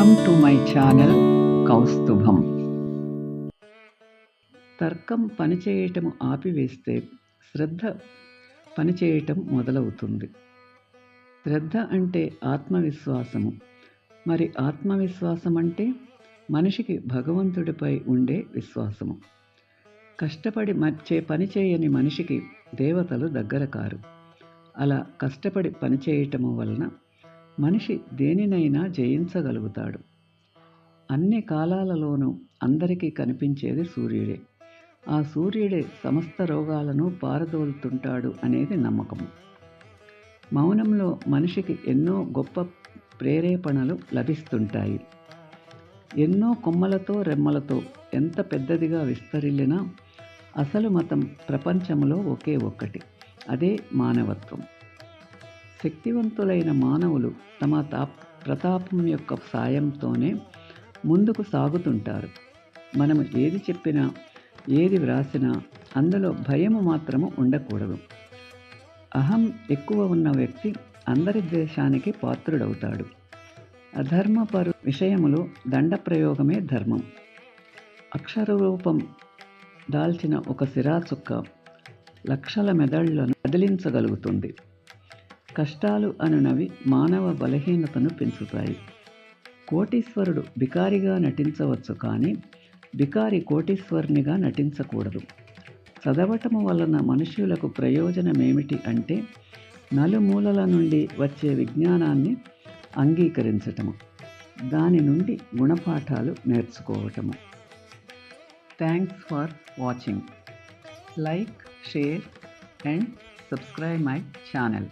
Welcome to my channel Kaustubham తర్కం పనిచేయటం ఆపివేస్తే శ్రద్ధ పనిచేయటం మొదలవుతుంది. శ్రద్ధ అంటే ఆత్మవిశ్వాసము. మరి ఆత్మవిశ్వాసం అంటే మనిషికి భగవంతుడిపై ఉండే విశ్వాసము. కష్టపడి మర్చే పని చేయని మనిషికి దేవతలు దగ్గర కారు. అలా కష్టపడి పనిచేయటము వలన మనిషి దేనినైనా జయించగలుగుతాడు. అన్ని కాలాలలోనూ అందరికీ కనిపించేది సూర్యుడే. ఆ సూర్యుడే సమస్త రోగాలను పారదోలుతుంటాడు అనేది నమ్మకము. మౌనంలో మనిషికి ఎన్నో గొప్ప ప్రేరేపణలు లభిస్తుంటాయి. ఎన్నో కొమ్మలతో రెమ్మలతో ఎంత పెద్దదిగా విస్తరిల్లినా అసలు మతం ప్రపంచంలో ఒకే ఒక్కటి. అదే మానవత్వం. శక్తివంతులైన మానవులు తమ తాప్ ప్రతాపం యొక్క సాయంతోనే ముందుకు సాగుతుంటారు. మనము ఏది చెప్పినా ఏది వ్రాసినా అందులో భయము మాత్రము ఉండకూడదు. అహం ఎక్కువ ఉన్న వ్యక్తి అందరి ద్వేషానికి పాత్రుడవుతాడు. అధర్మపరు విషయములో దండ ప్రయోగమే ధర్మం. అక్షరరూపం దాల్చిన ఒక సిరాచుక్క లక్షల మెదళ్ళను కదిలించగలుగుతుంది. కష్టాలు అనునవి మానవ బలహీనతను పెంచుతాయి. కోటీశ్వరుడు బికారిగా నటించవచ్చు కానీ బికారి కోటీశ్వరునిగా నటించకూడదు. చదవటము వలన మనుషులకు ప్రయోజనమేమిటి అంటే నలుమూలల నుండి వచ్చే విజ్ఞానాన్ని అంగీకరించటము దాని నుండి గుణపాఠాలు నేర్చుకోవటము thanks for watching like share and subscribe my channel